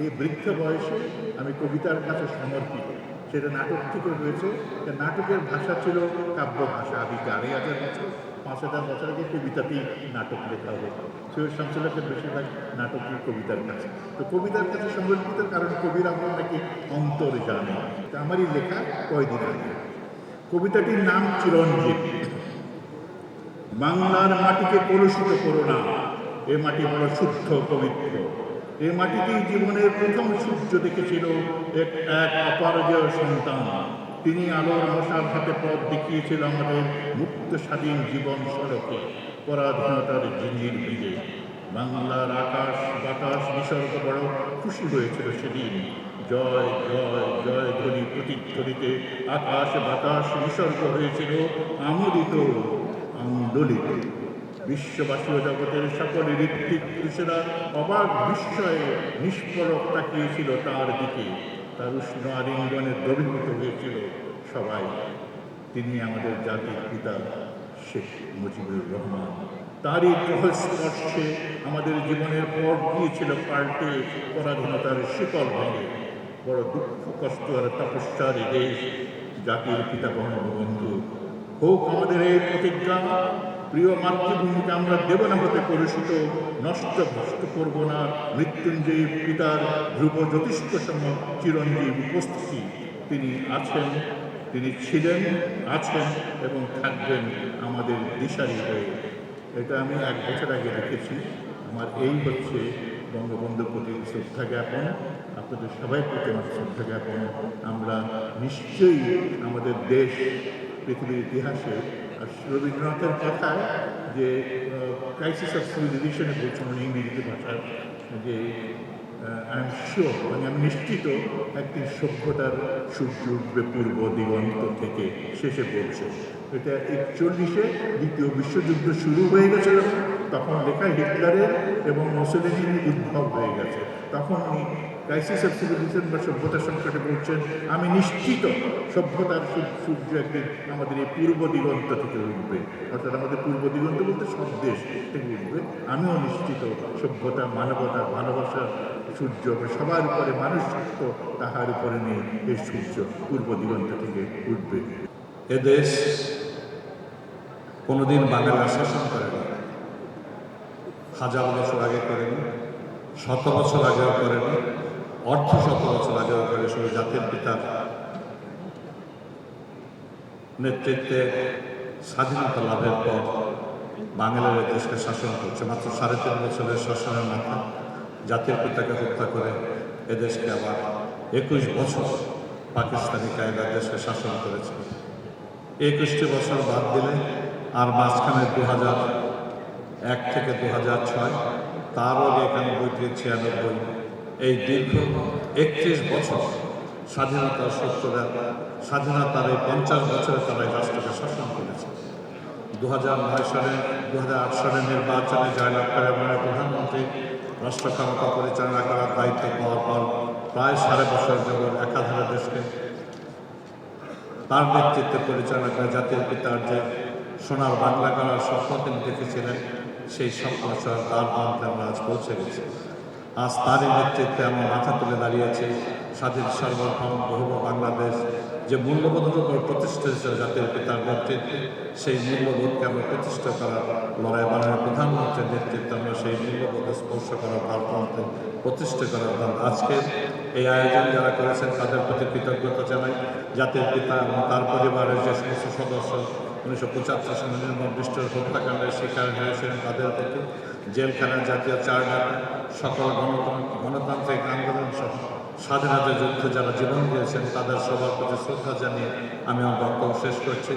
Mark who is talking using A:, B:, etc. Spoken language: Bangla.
A: এই বৃদ্ধ বয়সে আমি কবিতার কাছে সমর্পিত। সেটা নাটক থেকে হয়েছে। নাটকের ভাষা ছিল কাব্য ভাষা আদি আড়াই হাজার বছর, পাঁচ হাজার বছর আগে কবিতাতেই নাটক লেখা হতো সৈয়দ শামসুল্লাহের বেশিরভাগ নাটকই কবিতার কাছে। তো কবিতার কাছে সমর্পিত কারণ কবিরা আমরা নাকি অন্তর জানে। তা আমারই লেখা কয়দিন আগে। কবিতাটির নাম চিরঞ্জীব। বাংলার মাটিকে কলুষিত করো না। এ মাটি বড় শুদ্ধ পবিত্র। এ মাটিতেই জীবনের প্রথম সূর্য দেখেছিল এক এক অপরাজয় সন্তান। তিনি আলোর মশার হাতে পথ দেখিয়েছিল আমাদের মুক্ত স্বাধীন জীবন সড়কে, পরাধীনতার জিঞ্জির ভিজে বাংলার আকাশ বাতাস বিসর্গ বড় খুশি হয়েছিল সেদিন। জয় জয় জয় ধ্বনি প্রতিধ্বনিতে আকাশ বাতাস বিসর্গ হয়েছিল আমোদিত, আন্দোলিত। বিশ্ববাসী ও জগতের সকল ঋত্বিক পুরুষেরা অবাক বিস্ময়ে নিষ্পলক তাকিয়েছিল তার দিকে। তার উষ্ণ আলিঙ্গনে দ্রবীভূত হয়েছিল সবাই। তিনি আমাদের জাতির পিতা শেখ মুজিবুর রহমান। তারই স্পর্শে আমাদের জীবনের পথ গিয়েছিল পাল্টে পরাধীনতার শিকল ভেঙে। বড় দুঃখ, কষ্ট আর তপস্যার দেশ জাতির পিতা বঙ্গবন্ধু। হোক আমাদের এই প্রতিজ্ঞা প্রিয় মাতৃভূমিকে আমরা দেব না হতে কলুষিত নষ্ট ভ্রষ্ট করব না, মৃত্যুঞ্জয়ী পিতার ধ্রুব জ্যোতিষ্ক সম চিরঞ্জীব উপস্থিতি। তিনি আছেন, তিনি ছিলেন, আছেন এবং থাকবেন আমাদের দিশারি হয়ে। এটা আমি এক বছর আগে লিখেছি আমার এই হচ্ছে বঙ্গবন্ধুর প্রতি শ্রদ্ধা জ্ঞাপন আপনাদের সবাই প্রতি আমার শ্রদ্ধা জ্ঞাপন আমরা নিশ্চয়ই আমাদের দেশ, পৃথিবীর ইতিহাসে রবীন্দ্রনাথের কথা যে ক্রাইসিস অফ সিভিলাইজেশনে বলছেন উনি ইংরেজিতে ভাষায় যে আই এম শিওর মানে আমি নিশ্চিত একদিন সভ্যতার সূর্য উঠবে পূর্ব দিগন্ত থেকে, শেষে পড়ছে এটা একচল্লিশে দ্বিতীয় বিশ্বযুদ্ধ শুরু হয়ে গেছে যখন, তখন লেখা হিটলারের এবং মুসলিনের উদ্ভব হয়ে গেছে। তখন ক্রাইসিস অফ সিভিলাইজেশন বা সভ্যতার সংকটে বলছেন আমি নিশ্চিত সভ্যতার সূর্য একদিন আমাদের এই পূর্ব দিগন্ত থেকে উঠবে। অর্থাৎ আমাদের পূর্ব দিগন্ত বলতে সব দেশ থেকে উঠবে। আমিও নিশ্চিত সভ্যতা মানবতা ভালোবাসার সূর্য সবার উপরে মানুষ তো তাহার উপরে নেই। এই সূর্য পূর্ব দিগন্ত থেকে উঠবে।
B: এদেশ কোনোদিন বাংলা শাসন করেনি। হাজার বছর আগে করেনি, শত বছর আগেও করেনি, অর্ধ শত বছর আগেও করে শুধু জাতির পিতার নেতৃত্বে স্বাধীনতা লাভের পর বাংলার দেশকে শাসন করছে। মাত্র সাড়ে তিন বছরের শাসনের মাথা জাতির পিতাকে হত্যা করে এদেশকে আবার একুশ বছর পাকিস্তানি কায়দা দেশকে শাসন করেছে। একুশটি বছর বাদ দিলে আর মাঝখানে দু হাজার এক থেকে দু হাজার ছয় তার আগে থেকে ছিয়ানব্বই। এই দীর্ঘ একত্রিশ বছর স্বাধীনতার সত্তরের স্বাধীনতার এই পঞ্চাশ বছরে তারা এই রাষ্ট্রকে শাসন করেছে। দু হাজার নয় সালে দু হাজার আট সালে নির্বাচনে জয়লাভ করে মানে প্রধানমন্ত্রী রাষ্ট্র ক্ষমতা পরিচালনা করার দায়িত্ব পাওয়ার পর প্রায় সাড়ে বছর যাবৎ একাধারে দেশকে তার নেতৃত্বে পরিচালনা করে জাতির পিতার যে সোনার বাংলা করার স্বপ্ন তিনি দেখেছিলেন, সেই স্বপ্ন তার মধ্যে আমরা আজ পৌঁছে গেছি। আজ তারই নেতৃত্বে আমরা মাথা তুলে দাঁড়িয়েছি, স্বাধীন সর্বভৌম বহুব বাংলাদেশ, যে মূল্যবোধের উপর প্রতিষ্ঠিত জাতির পিতার নেতৃত্বে, সেই মূল্যবোধকে আমরা প্রতিষ্ঠা করার লড়াই বাংলার প্রধানমন্ত্রীর নেতৃত্বে আমরা সেই মূল্যবোধ স্পর্শ করার ভারতমন্ত্রী প্রতিষ্ঠা করার দল আজকে এই আয়োজন যারা করেছেন, তাদের প্রতি কৃতজ্ঞতা জানাই। জাতির পিতা এবং তার পরিবারের যে সমস্ত সদস্য উনিশশো পঁচাত্তর সালে নির্মষ্ট হত্যাকাণ্ডের শিকার হয়েছিলেন তাদের প্রতি জেলখানার জাতীয় চার ডাকা সকল গণতন্ত্র গণতান্ত্রিক আন্দোলন সহ স্বাধীনতা যুদ্ধে যারা জীবন দিয়েছেন তাদের সবার প্রতি শ্রদ্ধা জানিয়ে আমি আমার বক্তব্য শেষ করছি।